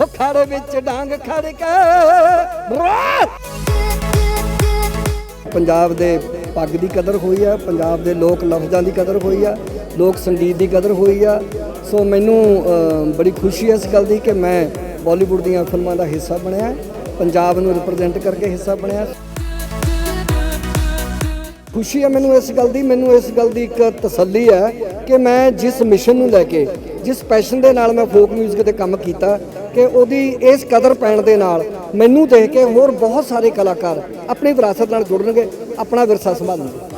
ਹੋ ਵਿੱਚ ਡਾਂਗ ਖੜ ਕੇ ਪੰਜਾਬ ਦੇ ਪੱਗ ਦੀ ਕਦਰ ਹੋਈ ਆ, ਪੰਜਾਬ ਦੇ ਲੋਕ ਲਫ਼ਜ਼ਾਂ ਦੀ ਕਦਰ ਹੋਈ ਆ, ਲੋਕ ਸੰਗੀਤ ਦੀ ਕਦਰ ਹੋਈ ਆ। ਸੋ ਮੈਨੂੰ ਬੜੀ ਖੁਸ਼ੀ ਹੈ ਇਸ ਗੱਲ ਦੀ ਕਿ ਮੈਂ ਬਾਲੀਵੁੱਡ ਦੀਆਂ ਫਿਲਮਾਂ ਦਾ ਹਿੱਸਾ ਬਣਿਆ, ਪੰਜਾਬ ਨੂੰ ਰਿਪਰੈਜ਼ੈਂਟ ਕਰਕੇ ਹਿੱਸਾ ਬਣਿਆ। ਖੁਸ਼ੀ ਹੈ ਮੈਨੂੰ ਇਸ ਗੱਲ ਦੀ, ਮੈਨੂੰ ਇਸ ਗੱਲ ਦੀ ਇੱਕ ਤਸੱਲੀ ਹੈ ਕਿ ਮੈਂ ਜਿਸ ਮਿਸ਼ਨ ਨੂੰ ਲੈ ਕੇ, ਜਿਸ ਪੈਸ਼ਨ ਦੇ ਨਾਲ ਮੈਂ ਫੋਕ 뮤직 ਤੇ ਕੰਮ ਕੀਤਾ ਕਿ ਉਹਦੀ ਇਸ ਕਦਰ ਪੈਣ ਦੇ ਨਾਲ ਮੈਨੂੰ ਦੇਖ ਕੇ ਹੋਰ ਬਹੁਤ ਸਾਰੇ ਕਲਾਕਾਰ ਆਪਣੀ ਵਿਰਾਸਤ ਨਾਲ ਜੁੜਨਗੇ, ਆਪਣਾ ਵਿਰਸਾ ਸੰਭਾਲਣਗੇ।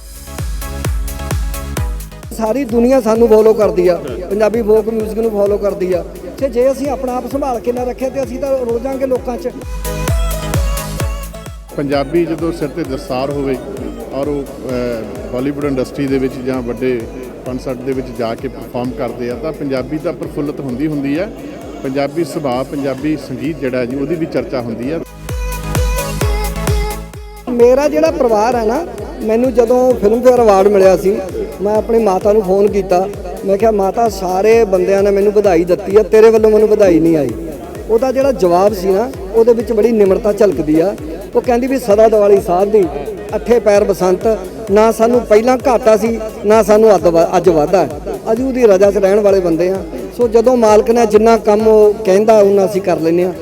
ਸਾਰੀ ਦੁਨੀਆ ਸਾਨੂੰ ਫੋਲੋ ਕਰਦੀ ਆ। ਪੰਜਾਬੀ ਫੋਕ 뮤직 ਨੂੰ ਫੋਲੋ ਕਰਦੀ ਆ। ਤੇ ਜੇ ਅਸੀਂ ਆਪਣਾ ਆਪ ਸੰਭਾਲ ਕੇ ਨਾ ਰੱਖਿਆ ਤੇ ਅਸੀਂ ਤਾਂ ਰੁਲ ਜਾਾਂਗੇ ਲੋਕਾਂ 'ਚ। ਪੰਜਾਬੀ ਜਦੋਂ ਸਿਰ ਤੇ ਦਸਤਾਰ ਹੋਵੇ ਔਰ ਉਹ ਬਾਲੀਵੁੱਡ ਇੰਡਸਟਰੀ ਦੇ ਵਿੱਚ ਜਾਂ ਵੱਡੇ ਕਨਸਰਟ ਦੇ ਵਿੱਚ ਜਾ ਕੇ ਪਰਫਾਰਮ ਕਰਦੇ ਆ, ਤਾਂ ਪੰਜਾਬੀ ਤਾਂ ਪ੍ਰਫੁੱਲਤ ਹੁੰਦੀ ਹੁੰਦੀ ਆ। ਪੰਜਾਬੀ ਸੁਭਾਅ, ਪੰਜਾਬੀ ਸੰਗੀਤ ਜਿਹੜਾ ਜੀ, ਉਹਦੀ ਵੀ ਚਰਚਾ ਹੁੰਦੀ ਆ। ਮੇਰਾ ਜਿਹੜਾ ਪਰਿਵਾਰ ਹੈ ਨਾ, ਮੈਨੂੰ ਜਦੋਂ ਫਿਲਮਫੇਅਰ ਅਵਾਰਡ ਮਿਲਿਆ ਸੀ, ਮੈਂ ਆਪਣੀ ਮਾਤਾ ਨੂੰ ਫੋਨ ਕੀਤਾ। ਮੈਂ ਕਿਹਾ, ਮਾਤਾ, ਸਾਰੇ ਬੰਦਿਆਂ ਨੇ ਮੈਨੂੰ ਵਧਾਈ ਦਿੱਤੀ ਆ, ਤੇਰੇ ਵੱਲੋਂ ਮੈਨੂੰ ਵਧਾਈ ਨਹੀਂ ਆਈ। ਉਹਦਾ ਜਿਹੜਾ ਜਵਾਬ ਸੀ ਨਾ, ਉਹਦੇ ਵਿੱਚ ਬੜੀ ਨਿਮਰਤਾ ਝਲਕਦੀ ਆ। ਉਹ ਕਹਿੰਦੀ ਵੀ ਸਦਾ ਦਿਵਾਲੀ ਸਾਧ ਦੀ, ਅੱਠੇ ਪੈਰ ਬਸੰਤ, ਨਾ ਸਾਨੂੰ ਪਹਿਲਾਂ ਘਾਟਾ ਸੀ, ਨਾ ਸਾਨੂੰ ਅੱਧ ਵ- ਅੱਜ ਵਾਧਾ। ਹੈ। ਅਸੀਂ ਉਹਦੀ ਰਜਾ 'ਚ ਰਹਿਣ ਵਾਲੇ ਬੰਦੇ ਆ। ਸੋ ਜਦੋਂ ਮਾਲਕ ਨੇ ਜਿੰਨਾ ਕੰਮ ਉਹ ਕਹਿੰਦਾ ਉਹਨਾਂ ਅਸੀਂ ਕਰ ਲੈਂਦੇ ਆ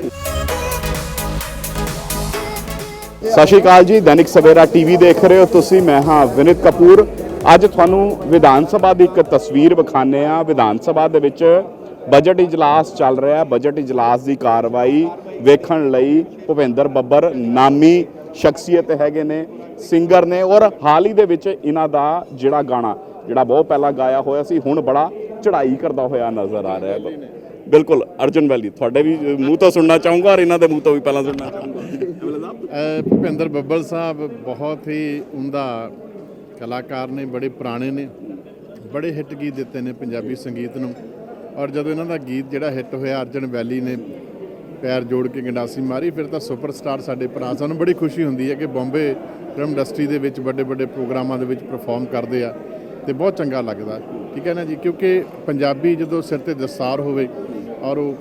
ਸਤਿ ਸ਼੍ਰੀ ਅਕਾਲ ਜੀ, ਦੈਨਿਕ ਸਵੇਰਾ ਟੀਵੀ ਦੇਖ ਰਹੇ ਹੋ ਤੁਸੀਂ। ਮੈਂ ਹਾਂ ਵਿਨਿਤ ਕਪੂਰ। ਅੱਜ ਤੁਹਾਨੂੰ ਵਿਧਾਨ ਸਭਾ ਦੀ ਇੱਕ ਤਸਵੀਰ ਵਿਖਾਣੇ ਆ ਵਿਧਾਨ ਸਭਾ ਦੇ ਵਿੱਚ ਬਜਟ ਇਜਲਾਸ ਚੱਲ ਰਿਹਾ ਹੈ। ਬਜਟ ਇਜਲਾਸ ਦੀ ਕਾਰਵਾਈ ਵੇਖਣ ਲਈ ਭੁਪਿੰਦਰ ਬੱਬਰ ਨਾਮੀ ਸ਼ਖਸੀਅਤ ਹੈਗੇ ਨੇ, ਸਿੰਗਰ ਨੇ ਔਰ ਹਾਲ ਹੀ ਦੇ ਵਿੱਚ ਇਹਨਾਂ ਦਾ ਜਿਹੜਾ ਗਾਣਾ, ਜਿਹੜਾ ਬਹੁਤ ਪਹਿਲਾਂ ਗਾਇਆ ਹੋਇਆ ਸੀ, ਹੁਣ ਬੜਾ ਚੜ੍ਹਾਈ ਕਰਦਾ ਹੋਇਆ ਨਜ਼ਰ ਆ ਰਿਹਾ ਹੈ। ਬਿਲਕੁਲ, ਅਰਜਨ ਵੈਲੀ, ਤੁਹਾਡੇ ਵੀ ਮੂੰਹ ਤੋਂ ਸੁਣਨਾ ਚਾਹੂੰਗਾ ਔਰ ਇਹਨਾਂ ਦੇ ਮੂੰਹ ਤੋਂ ਵੀ ਪਹਿਲਾਂ ਸੁਣਨਾ ਚਾਹੂੰਗਾ। ਭੁਪਿੰਦਰ ਬੱਬਲ ਸਾਹਿਬ ਬਹੁਤ ਹੀ ਉਮਦਾ ਕਲਾਕਾਰ ਨੇ, ਬੜੇ ਪੁਰਾਣੇ ਨੇ, ਬੜੇ ਹਿੱਟ ਗੀਤ ਦਿੱਤੇ ਨੇ ਪੰਜਾਬੀ ਸੰਗੀਤ ਨੂੰ। ਔਰ ਜਦੋਂ ਇਹਨਾਂ ਦਾ ਗੀਤ ਜਿਹੜਾ ਹਿੱਟ ਹੋਇਆ, ਅਰਜਨ ਵੈਲੀ ਨੇ ਪੈਰ ਜੋੜ ਕੇ ਗੰਡਾਸੀ ਮਾਰੀ, ਫਿਰ ਤਾਂ ਸੁਪਰਸਟਾਰ ਸਾਡੇ ਭਰਾ ਸਾਨੂੰ। ਬੜੀ ਖੁਸ਼ੀ ਹੁੰਦੀ ਹੈ ਕਿ ਬੰਬੇ ਫਿਲਮ ਇੰਡਸਟਰੀ ਦੇ ਵਿੱਚ ਵੱਡੇ ਵੱਡੇ ਪ੍ਰੋਗਰਾਮਾਂ ਦੇ ਵਿੱਚ ਪਰਫਾਰਮ ਕਰਦੇ ਆ। ਤੇ ਬਹੁਤ ਚੰਗਾ ਲੱਗਦਾ, ਠੀਕ ਹੈ ਨਾ ਜੀ? ਕਿਉਂਕਿ ਪੰਜਾਬੀ ਜਦੋਂ ਸਿਰ ਤੇ ਦਸਤਾਰ ਹੋਵੇ ਔਰ ਉਹ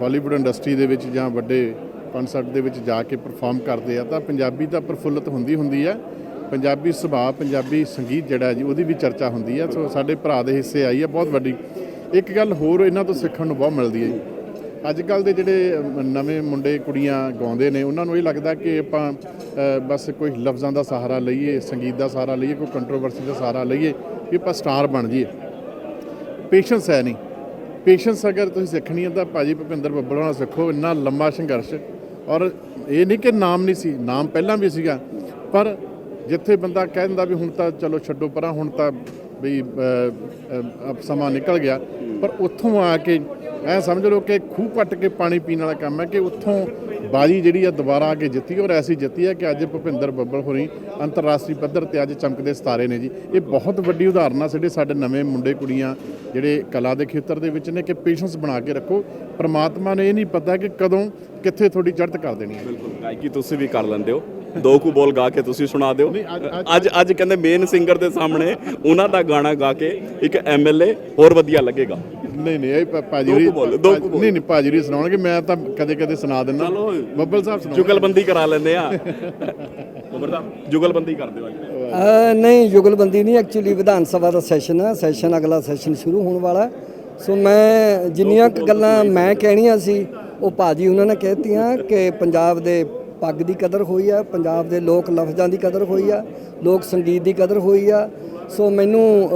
ਬਾਲੀਵੁੱਡ ਇੰਡਸਟਰੀ ਦੇ ਵਿੱਚ ਜਾਂ ਵੱਡੇ ਕਨਸਰਟ ਦੇ ਵਿੱਚ ਜਾ ਕੇ ਪਰਫਾਰਮ ਕਰਦੇ ਆ, ਤਾਂ ਪੰਜਾਬੀ ਤਾਂ ਪ੍ਰਫੁੱਲਤ ਹੁੰਦੀ ਹੁੰਦੀ ਆ। ਪੰਜਾਬੀ ਸੁਭਾਅ, ਪੰਜਾਬੀ ਸੰਗੀਤ ਜਿਹੜਾ ਜੀ, ਉਹਦੀ ਵੀ ਚਰਚਾ ਹੁੰਦੀ ਆ। ਸੋ ਸਾਡੇ ਭਰਾ ਦੇ ਹਿੱਸੇ ਆਈ ਆ, ਬਹੁਤ ਵੱਡੀ। ਇੱਕ ਗੱਲ ਹੋਰ ਇਹਨਾਂ ਤੋਂ ਸਿੱਖਣ ਨੂੰ ਬਹੁਤ ਮਿਲਦੀ ਹੈ ਜੀ। ਅੱਜ ਕੱਲ ਦੇ ਜਿਹੜੇ ਅਮ, ਨਵੇਂ ਮੁੰਡੇ ਕੁੜੀਆਂ ਗਾਉਂਦੇ ਨੇ ਉਹਨਾਂ ਨੂੰ ਇਹ ਲੱਗਦਾ ਕਿ ਆਪਾਂ ਬਸ ਕੋਈ ਲਫ਼ਜ਼ਾਂ ਦਾ ਸਹਾਰਾ ਲਈਏ ਸੰਗੀਤ ਦਾ ਸਹਾਰਾ ਲਈਏ ਕੋਈ ਕੰਟਰੋਵਰਸੀ ਦਾ ਸਹਾਰਾ ਲਈਏ ਵੀ ਆਪਾਂ ਸਟਾਰ ਬਣ ਜਾਈਏ। ਪੇਸ਼ੈਂਸ ਹੈ ਨਹੀਂ। ਪੇਸ਼ੈਂਸ ਅਗਰ ਤੁਸੀਂ ਸਿੱਖਣੀ ਹੈ ਤਾਂ ਭਾਜੀ ਭੁਪਿੰਦਰ ਬੱਬਲ ਨਾਲ ਸਿੱਖੋ ਇੰਨਾ ਲੰਮਾ ਸੰਘਰਸ਼। ਔਰ ਇਹ ਨਹੀਂ ਕਿ ਨਾਮ ਨਹੀਂ ਸੀ ਨਾਮ ਪਹਿਲਾਂ ਵੀ ਸੀਗਾ ਪਰ ਜਿੱਥੇ ਬੰਦਾ ਕਹਿ ਦਿੰਦਾ ਵੀ ਹੁਣ ਤਾਂ ਚਲੋ ਛੱਡੋ ਪਰਾਂ ਹੁਣ ਤਾਂ ਵੀ ਸਮਾਂ ਨਿਕਲ ਗਿਆ ਪਰ ਉੱਥੋਂ ਆ ਕੇ ਐ ਸਮਝ ਲਓ ਕਿ ਖੂਹ ਪੱਟ ਕੇ ਪਾਣੀ ਪੀਣ ਵਾਲਾ ਕੰਮ ਹੈ ਕਿ ਉੱਥੋਂ ਬਾਜੀ ਜਿਹੜੀ ਆ ਦੁਬਾਰਾ ਆ ਕੇ ਜਿੱਤੀ ਔਰ ਐਸੀ ਜਿੱਤੀ ਹੈ ਕਿ ਅੱਜ ਭੁਪਿੰਦਰ ਬੱਬਲ ਹੋਰੀ ਅੰਤਰਰਾਸ਼ਟਰੀ ਪੱਧਰ ਤੇ ਅੱਜ ਚਮਕਦੇ ਸਿਤਾਰੇ ਨੇ ਜੀ। ਇਹ ਬਹੁਤ ਵੱਡੀ ਉਦਾਹਰਨ ਆ ਸਾਡੇ ਸਾਡੇ ਨਵੇਂ ਮੁੰਡੇ ਕੁੜੀਆਂ ਜਿਹੜੇ ਕਲਾ ਦੇ ਖੇਤਰ ਦੇ ਵਿੱਚ ਨੇ ਕਿ ਪੇਸ਼ੈਂਸ ਬਣਾ ਕੇ ਰੱਖੋ। ਪ੍ਰਮਾਤਮਾ ਨੇ ਇਹ ਨਹੀਂ ਪਤਾ ਕਿ ਕਦੋਂ ਕਿੱਥੇ ਤੁਹਾਡੀ ਚੜ੍ਹਤ ਕਰ ਦੇਣੀ ਹੈ। ਬਿਲਕੁਲ, ਗਾਇਕੀ ਤੁਸੀਂ ਵੀ ਕਰ ਲੈਂਦੇ ਹੋ। ਦੋ ਕੁ ਬੋਲ ਗਾ ਕੇ ਤੁਸੀਂ ਸੁਣਾ ਦਿਓ। ਅੱਜ- ਅੱਜ- ਕਹਿੰਦੇ ਮੇਨ ਸਿੰਗਰ ਦੇ ਸਾਹਮਣੇ ਉਹਨਾਂ ਦਾ ਗਾਣਾ ਗਾ ਕੇ ਇੱਕ ਐਮਐਲਏ ਹੋਰ ਵਧੀਆ ਲੱਗੇਗਾ। ਨਹੀਂ ਨਹੀਂ ਇਹ ਭਾ- ਭਾਜੀ ਦੋ ਹੋਰੀ- ਕੁ ਬੋਲ, ਦੋ ਕੁ ਬੋਲ। ਨਹੀਂ ਨਹੀਂ ਭਾਜੀ ਹੋਰੀ ਸੁਣਾਉਣਗੇ ਮੈਂ ਤਾਂ ਕਦੇ ਕਦੇ ਸੁਣਾ ਦਿੰਦਾ। ਚਲੋ। ਬੱਬਲ ਸਾਹਿਬ ਸੁਣਾਓ। ਜੁਗਲਬੰਦੀ ਕਰਾ ਲੈਂਦੇ ਆ। ਉਮਰ ਸਾਹਿਬ ਜੁਗਲਬੰਦੀ ਕਰ ਦਿਓ ਨਹੀਂ ਯੁਗਲਬੰਦੀ ਨਹੀਂ ਐਕਚੁਅਲੀ ਵਿਧਾਨ ਸਭਾ ਦਾ ਸੈਸ਼ਨ ਹੈ ਸੈਸ਼ਨ ਅਗਲਾ ਸੈਸ਼ਨ ਸ਼ੁਰੂ ਹੋਣ ਵਾਲਾ। ਸੋ ਮੈਂ ਜਿੰਨੀਆਂ ਗੱਲਾਂ ਮੈਂ ਕਹਿਣੀਆਂ ਸੀ ਉਹ ਭਾਜੀ ਉਹਨਾਂ ਨੇ ਕਹਿਤੀਆਂ ਕਿ ਪੰਜਾਬ ਦੇ ਪੱਗ ਦੀ ਕਦਰ ਹੋਈ ਆ, ਪੰਜਾਬ ਦੇ ਲੋਕ ਲਫ਼ਜ਼ਾਂ ਦੀ ਕਦਰ ਹੋਈ ਆ, ਲੋਕ ਸੰਗੀਤ ਦੀ ਕਦਰ ਹੋਈ ਆ। ਸੋ ਮੈਨੂੰ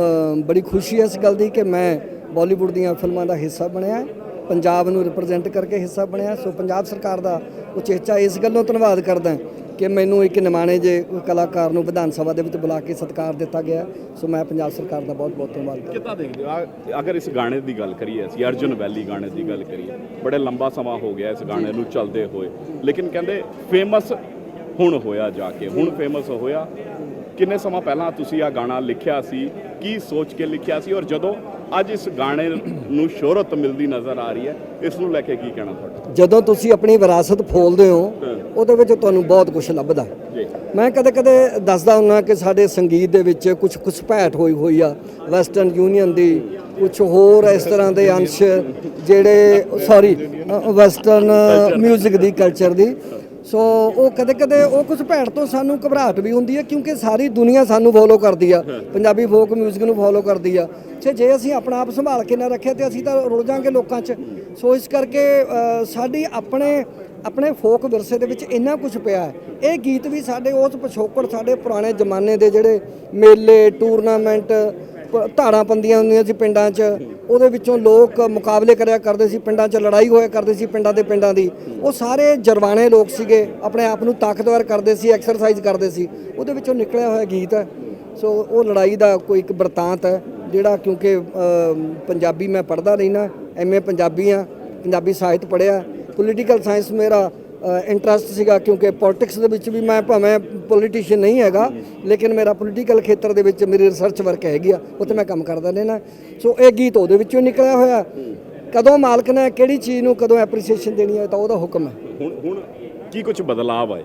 ਬੜੀ ਖੁਸ਼ੀ ਹੈ ਇਸ ਗੱਲ ਦੀ ਕਿ ਮੈਂ ਬਾਲੀਵੁੱਡ ਦੀਆਂ ਫਿਲਮਾਂ ਦਾ ਹਿੱਸਾ ਬਣਿਆ, ਪੰਜਾਬ ਨੂੰ ਰਿਪਰੈਜ਼ੈਂਟ ਕਰਕੇ ਹਿੱਸਾ ਬਣਿਆ। ਸੋ ਪੰਜਾਬ ਸਰਕਾਰ ਦਾ ਉਚੇਚਾ ਇਸ ਗੱਲੋਂ ਧੰਨਵਾਦ ਕਰਦਾ। ਕਿ ਮੈਨੂੰ ਇੱਕ ਨਿਮਾਣੇ ਜੇ ਕਲਾਕਾਰ ਨੂੰ ਵਿਧਾਨ ਸਭਾ ਦੇ ਵਿੱਚ ਬੁਲਾ ਕੇ ਸਤਿਕਾਰ ਦਿੱਤਾ ਗਿਆ। ਸੋ ਮੈਂ ਪੰਜਾਬ ਸਰਕਾਰ ਦਾ ਬਹੁਤ ਬਹੁਤ ਧੰਨਵਾਦ ਕਰਦਾ। ਕਿੱਦਾਂ ਦੇਖਦੇ ਹੋ? ਅਗਰ ਇਸ ਗਾਣੇ ਦੀ ਗੱਲ ਕਰੀਏ ਅਸੀਂ, ਅਰਜੁਨ ਵੈਲੀ ਗਾਣੇ ਦੀ ਗੱਲ ਕਰੀਏ, ਬੜੇ ਲੰਬਾ ਸਮਾਂ ਹੋ ਗਿਆ ਇਸ ਗਾਣੇ ਨੂੰ ਚੱਲਦੇ ਹੋਏ। ਲੇਕਿਨ ਕਹਿੰਦੇ ਫੇਮਸ ਹੁਣ ਹੋਇਆ ਜਾ ਕੇ, ਹੁਣ ਫੇਮਸ ਹੋਇਆ। ਕਿੰਨੇ ਸਮਾਂ ਪਹਿਲਾਂ ਤੁਸੀਂ ਆ ਗਾਣਾ ਲਿਖਿਆ ਸੀ, ਕੀ ਸੋਚ ਕੇ ਲਿਖਿਆ ਸੀ ਔਰ ਜਦੋਂ ਅੱਜ ਇਸ ਗਾਣੇ ਨੂੰ ਸ਼ੋਹਰਤ ਮਿਲਦੀ ਨਜ਼ਰ ਆ ਰਹੀ ਹੈ। ਇਸ ਨੂੰ ਲੈ ਕੇ ਕੀ ਕਹਿਣਾ ਤੁਹਾਡਾ? ਜਦੋਂ ਤੁਸੀਂ ਆਪਣੀ ਵਿਰਾਸਤ ਫੋਲਦੇ ਹੋ ਉਹਦੇ ਵਿੱਚ ਤੁਹਾਨੂੰ ਬਹੁਤ ਕੁਝ ਲੱਭਦਾ। ਮੈਂ ਕਦੇ ਕਦੇ ਦੱਸਦਾ ਹੁੰਦਾ ਕਿ ਸਾਡੇ ਸੰਗੀਤ ਦੇ ਵਿੱਚ ਕੁਝ ਘੁਸਪੈਠ ਹੋਈ ਹੋਈ ਆ ਵੈਸਟਰਨ ਯੂਨੀਅਨ ਦੀ ਕੁਝ ਹੋਰ ਇਸ ਤਰ੍ਹਾਂ ਦੇ ਅੰਸ਼ ਜਿਹੜੇ ਸੌਰੀ ਵੈਸਟਰਨ 뮤직 ਦੀ। ਕਲਚਰ ਦੀ। ਸੋ ਉਹ ਕਦੇ ਕਦੇ ਉਹ ਕੁਝ ਭੈੜ ਤੋਂ ਸਾਨੂੰ ਘਬਰਾਹਟ ਵੀ ਹੁੰਦੀ ਹੈ ਕਿਉਂਕਿ ਸਾਰੀ ਦੁਨੀਆ ਸਾਨੂੰ ਫੋਲੋ ਕਰਦੀ ਆ। ਪੰਜਾਬੀ ਫੋਕ 뮤직 ਨੂੰ ਫੋਲੋ ਕਰਦੀ ਆ। ਤੇ ਜੇ ਅਸੀਂ ਆਪਣਾ ਆਪ ਸੰਭਾਲ ਕੇ ਨਾ ਰੱਖਿਆ ਤੇ ਅਸੀਂ ਤਾਂ ਰੁਲ ਜਾਾਂਗੇ ਲੋਕਾਂ 'ਚ। ਸੋ ਇਸ ਕਰਕੇ ਸਾਡੀ ਆਪਣੇ ਆਪਣੇ ਫੋਕ ਵਿਰਸੇ ਦੇ ਵਿੱਚ ਇੰਨਾ ਕੁਝ ਪਿਆ ਹੈ। ਇਹ ਗੀਤ ਵੀ ਸਾਡੇ ਉਸ ਪਿਛੋਕੜ, ਸਾਡੇ ਪੁਰਾਣੇ ਜ਼ਮਾਨੇ ਦੇ ਜਿਹੜੇ ਮੇਲੇ ਟੂਰਨਾਮੈਂਟ ਪ- ਧਾੜਾਂ ਪੰਦੀਆਂ ਹੁੰਦੀਆਂ ਸੀ ਪਿੰਡਾਂ 'ਚ। ਉਹਦੇ ਵਿੱਚੋਂ ਲੋਕ ਮੁਕਾਬਲੇ ਕਰਿਆ ਕਰਦੇ ਸੀ, ਪਿੰਡਾਂ 'ਚ ਲੜਾਈ ਹੋਇਆ ਕਰਦੇ ਸੀ ਪਿੰਡਾਂ ਦੇ ਪਿੰਡਾਂ ਦੀ। ਉਹ ਸਾਰੇ ਜਰਵਾਣੇ ਲੋਕ ਸੀਗੇ, ਆਪਣੇ ਆਪ ਨੂੰ ਤਾਕਤਵਰ ਕਰਦੇ ਸੀ ਐਕਸਰਸਾਈਜ਼ ਕਰਦੇ ਸੀ। ਉਹਦੇ ਵਿੱਚੋਂ ਨਿਕਲਿਆ ਹੋਇਆ ਗੀਤ ਹੈ। ਸੋ ਉਹ ਲੜਾਈ ਦਾ ਕੋਈ ਇੱਕ ਵਰਤਾਂਤ ਹੈ, ਜਿਹੜਾ ਕਿਉਂਕਿ ਪੰਜਾਬੀ ਮੈਂ ਪੜ੍ਹਦਾ ਰਹਿਣਾ ਐਮਏ ਪੰਜਾਬੀ ਆ, ਪੰਜਾਬੀ ਸਾਹਿਤ ਪੜ੍ਹਿਆ। ਪੋਲੀਟੀਕਲ ਸਾਇੰਸ ਮੇਰਾ ਇੰਟਰਸਟ ਸੀਗਾ ਕਿਉਂਕਿ ਪੋਲਿਟਿਕਸ ਦੇ ਵਿੱਚ ਵੀ ਮੈਂ ਭਾਵੇਂ ਪੋਲੀਟੀਸ਼ੀਅਨ ਨਹੀਂ ਹੈਗਾ ਲੇਕਿਨ ਮੇਰਾ ਪੋਲੀਟੀਕਲ ਖੇਤਰ ਦੇ ਵਿੱਚ ਮੇਰੀ ਰਿਸਰਚ ਵਰਕ ਹੈਗੀ ਆ ਉੱਥੇ ਮੈਂ ਕੰਮ ਕਰਦਾ ਰਹਿਣਾ ਸੋ ਇਹ ਗੀਤ ਉਹਦੇ ਵਿੱਚੋਂ ਨਿਕਲਿਆ ਹੋਇਆ। ਕਦੋਂ ਮਾਲਕ ਨੇ ਕਿਹੜੀ ਚੀਜ਼ ਨੂੰ ਕਦੋਂ ਐਪਰੀਸੀਏਸ਼ਨ ਦੇਣੀ ਹੈ ਤਾਂ ਉਹਦਾ ਹੁਕਮ ਹੈ। ਹੁਣ ਹੁਣ ਕੀ ਕੁਝ ਬਦਲਾਅ ਆਏ?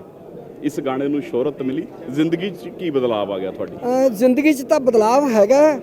ਇਸ ਗਾਣੇ ਨੂੰ ਸ਼ੋਹਰਤ ਮਿਲੀ? ਜ਼ਿੰਦਗੀ 'ਚ ਕੀ ਬਦਲਾਅ ਆ ਗਿਆ ਤੁਹਾਡੀ? ਜ਼ਿੰਦਗੀ 'ਚ ਤਾਂ ਬਦਲਾਵ ਹੈਗਾ।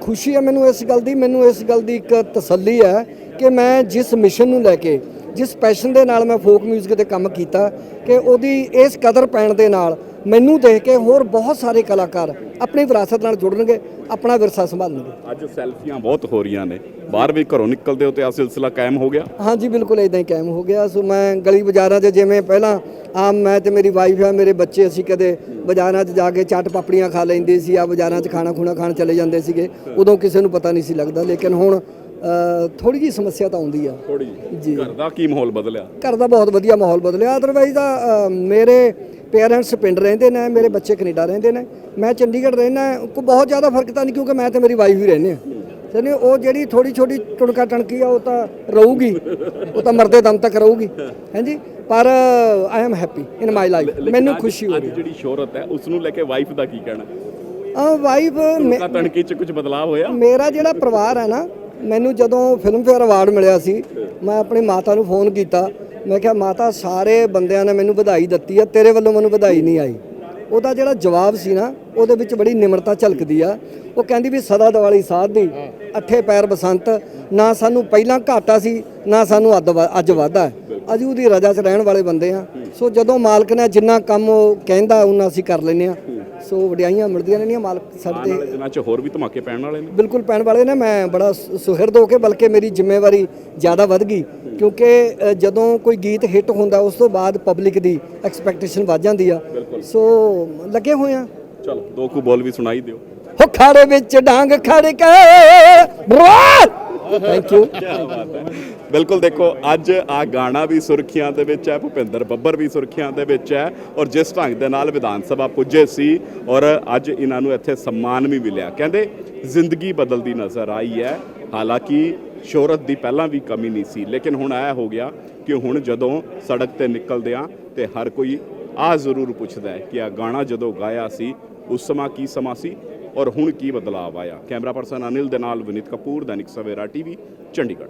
ਖੁਸ਼ੀ ਹੈ ਮੈਨੂੰ ਇਸ ਗੱਲ ਦੀ। ਮੈਨੂੰ ਇਸ ਗੱਲ ਦੀ ਇੱਕ ਤਸੱਲੀ ਹੈ ਕਿ ਮੈਂ ਜਿਸ ਮਿਸ਼ਨ ਨੂੰ ਲੈ ਕੇ ਜਿਸ ਪੈਸ਼ਨ ਦੇ ਨਾਲ ਮੈਂ ਫੋਕ 뮤직 ਤੇ ਕੰਮ ਕੀਤਾ ਕਿ ਉਹਦੀ ਇਸ ਕਦਰ ਪੈਣ ਦੇ ਨਾਲ ਮੈਨੂੰ ਦੇਖ ਕੇ ਹੋਰ ਬਹੁਤ ਸਾਰੇ ਕਲਾਕਾਰ ਆਪਣੀ ਵਿਰਾਸਤ ਨਾਲ ਜੁੜਨਗੇ ਆਪਣਾ ਵਿਰਸਾ ਸੰਭਾਲਣਗੇ। ਅੱਜ ਸੈਲਫੀਆਂ ਬਹੁਤ ਹੋ ਰਹੀਆਂ ਨੇ। ਬਾਹਰ ਵੀ ਘਰੋਂ ਨਿਕਲਦੇ ਹੋ ਤੇ ਆ ਸਿਲਸਿਲਾ ਕਾਇਮ ਹੋ ਗਿਆ? ਹਾਂਜੀ ਬਿਲਕੁਲ ਇਦਾਂ ਹੀ ਕਾਇਮ ਹੋ ਗਿਆ। ਸੋ ਮੈਂ ਗਲੀ ਬਾਜ਼ਾਰਾਂ 'ਚ ਜਿਵੇਂ ਪਹਿਲਾਂ ਆਮ ਮੈਂ ਤੇ ਮੇਰੀ ਵਾਈਫ ਆ ਮੇਰੇ ਬੱਚੇ ਅਸੀਂ ਕਦੇ ਬਾਜ਼ਾਰਾਂ 'ਚ ਜਾ ਕੇ ਚਾਟ ਪਾਪੜੀਆਂ ਖਾ ਲੈਂਦੇ ਸੀ ਆ ਬਾਜ਼ਾਰਾਂ 'ਚ ਖਾਣਾ ਖੂਣਾ ਖਾਣ ਚਲੇ ਜਾਂਦੇ ਸੀਗੇ। ਉਦੋਂ ਕਿਸੇ ਨੂੰ ਪਤਾ ਨਹੀਂ ਸੀ ਲੱਗਦਾ ਲੇਕਿਨ ਹੁਣ ਥੋੜੀ ਜੀ ਸਮੱਸਿਆ ਤਾਂ ਆਉਂਦੀ ਆ। ਥੋੜੀ ਜੀ। ਘਰ ਦਾ ਕੀ ਮਾਹੌਲ ਬਦਲਿਆ? ਘਰ ਦਾ ਬਹੁਤ ਵਧੀਆ ਮਾਹੌਲ ਬਦਲਿਆ। ਅਦਰਵਾਈਜ਼ ਤਾਂ ਮੇਰੇ ਪੇਰੈਂਟਸ ਪਿੰਡ ਰਹਿੰਦੇ ਨੇ ਮੇਰੇ ਬੱਚੇ ਕੈਨੇਡਾ ਰਹਿੰਦੇ ਨੇ। ਮੈਂ ਚੰਡੀਗੜ੍ਹ ਰਹਿਣਾ ਕੋਈ ਬਹੁਤ ਜ਼ਿਆਦਾ ਫ਼ਰਕ ਤਾਂ ਨਹੀਂ ਕਿਉਂਕਿ ਮੈਂ ਤੇ ਮੇਰੀ ਵਾਈਫ ਹੀ ਰਹਿੰਦੇ ਆ ਸਨੀ ਉਹ ਜਿਹੜੀ ਥੋੜੀ ਛੋਟੀ ਟੁਣਕਾ ਟਣਕੀ ਆ ਉਹ ਤਾਂ ਰਹੂਗੀ। ਉਹ ਤਾਂ ਮਰਦੇ ਦਮ ਤੱਕ ਰਹੂਗੀ। ਹਾਂਜੀ? ਪਰ I am happy in my life ਮੈਨੂੰ ਖੁਸ਼ੀ ਹੋ ਰਹੀ ਜਿਹੜੀ ਸ਼ੋਹਰਤ ਹੈ ਉਸ ਨੂੰ ਲੈ ਕੇ ਵਾਈਫ ਦਾ ਕੀ ਕਹਿਣਾ? ਆ ਵਾਈਫ ਕਾ ਤਣਕੀ 'ਚ ਕੁਝ ਬਦਲਾਅ ਹੋਇਆ? ਮੇਰਾ ਜਿਹੜਾ ਪਰਿਵਾਰ ਹੈ ਨਾ ਮੈਨੂੰ ਜਦੋਂ ਫਿਲਮਫੇਅਰ ਅਵਾਰਡ ਮਿਲਿਆ ਸੀ, ਮੈਂ ਆਪਣੀ ਮਾਤਾ ਨੂੰ ਫੋਨ ਕੀਤਾ। ਮੈਂ ਕਿਹਾ, ਮਾਤਾ, ਸਾਰੇ ਬੰਦਿਆਂ ਨੇ ਮੈਨੂੰ ਵਧਾਈ ਦਿੱਤੀ ਆ, ਤੇਰੇ ਵੱਲੋਂ ਮੈਨੂੰ ਵਧਾਈ ਨਹੀਂ ਆਈ। ਉਹਦਾ ਜਿਹੜਾ ਜਵਾਬ ਸੀ ਨਾ, ਉਹਦੇ ਵਿੱਚ ਬੜੀ ਨਿਮਰਤਾ ਝਲਕਦੀ ਆ। ਉਹ ਕਹਿੰਦੀ ਵੀ ਸਦਾ ਦਿਵਾਲੀ ਸਾਧ ਦੀ, ਅੱਠੇ ਪੈਰ ਬਸੰਤ, ਨਾ ਸਾਨੂੰ ਪਹਿਲਾਂ ਘਾਟਾ ਸੀ, ਨਾ ਸਾਨੂੰ ਅੱਧ ਵ- ਅੱਜ ਵਾਧਾ। ਹੈ ਉਹਦੀ ਰਜਾ 'ਚ ਰਹਿਣ ਵਾਲੇ ਬੰਦੇ ਆ। ਸੋ ਜਦੋਂ ਮਾਲਕ ਨੇ ਜਿੰਨਾ ਕੰਮ ਉਹ ਕਹਿੰਦਾ ਉਹਨਾਂ ਅਸੀਂ ਕਰ ਲੈਂਦੇ ਆ। ਸੋ ਵਡਿਆਈਆਂ ਮਿਲਦੀਆਂ ਰਹਿੰਦੀਆਂ ਮਾਲਕ ਆਉਣ ਸਾਡੇ ਵਾਲੇ ਦਿਨਾਂ 'ਚ ਹੋਰ ਵੀ ਧਮਾਕੇ ਪੈਣ ਵਾਲੇ ਨੇ? ਬਿਲਕੁਲ ਪੈਣ ਵਾਲੇ ਨੇ ਮੈਂ ਬੜਾ ਸੁਹਿਰਦ ਹੋ ਕੇ ਬਲਕਿ ਮੇਰੀ ਜ਼ਿੰਮੇਵਾਰੀ ਜ਼ਿਆਦਾ ਵੱਧ ਗਈ। ਕਿਉਂਕਿ ਅ, ਜਦੋਂ ਕੋਈ ਗੀਤ ਹਿੱਟ ਹੁੰਦਾ ਉਸ ਤੋਂ ਬਾਅਦ ਪਬਲਿਕ ਦੀ ਐਕਸਪੈਕਟੇਸ਼ਨ ਵੱਧ ਜਾਂਦੀ ਆ। ਸੋ ਲੱਗੇ ਹੋਏ ਆ। ਚਲੋ ਦੋ ਕੁ ਬੋਲ ਵੀ ਸੁਣਾਈ ਦਿਓ। ਹੋ ਖਾੜੇ ਵਿੱਚ ਡਾਂਗ ਖੜ ਕੇ ਥੈਂਕ ਯੂ ਬਿਲਕੁਲ ਦੇਖੋ, ਅੱਜ ਆ ਗਾਣਾ ਵੀ ਸੁਰਖੀਆਂ ਦੇ ਵਿੱਚ ਹੈ, ਭੁਪਿੰਦਰ ਬੱਬਰ ਵੀ ਸੁਰਖੀਆਂ ਦੇ ਵਿੱਚ ਹੈ ਔਰ ਜਿਸ ਢੰਗ ਦੇ ਨਾਲ ਵਿਧਾਨ ਸਭਾ ਪੁੱਜੇ ਸੀ ਔਰ ਅੱਜ ਇਹਨਾਂ ਨੂੰ ਇੱਥੇ ਸਨਮਾਨ ਵੀ ਮਿਲਿਆ। ਕਹਿੰਦੇ, ਜ਼ਿੰਦਗੀ ਬਦਲਦੀ ਨਜ਼ਰ ਆਈ ਹੈ। ਹਾਲਾਂਕਿ ਸ਼ੋਹਰਤ ਦੀ ਪਹਿਲਾਂ ਵੀ ਕਮੀ ਨਹੀਂ ਸੀ, ਲੇਕਿਨ ਹੁਣ ਇਹ ਹੋ ਗਿਆ ਕਿ ਹੁਣ ਜਦੋਂ ਸੜਕ ਤੇ ਨਿਕਲਦੇ ਆ ਤੇ ਹਰ ਕੋਈ ਆ ਜ਼ਰੂਰ ਪੁੱਛਦਾ ਹੈ ਕਿ ਆ ਗਾਣਾ ਜਦੋਂ ਗਾਇਆ ਸੀ, ਉਸ ਸਮਾਂ ਕੀ ਸਮਾਂ ਸੀ? ਔਰ ਹੁਣ ਕੀ ਬਦਲਾਅ ਆਇਆ? ਕੈਮਰਾ ਪਰਸਨ ਅਨਿਲ ਦੇ ਨਾਲ ਵਿਨੀਤ ਕਪੂਰ, ਦੈਨਿਕ ਸਵੇਰਾ ਟੀਵੀ, ਚੰਡੀਗੜ੍ਹ।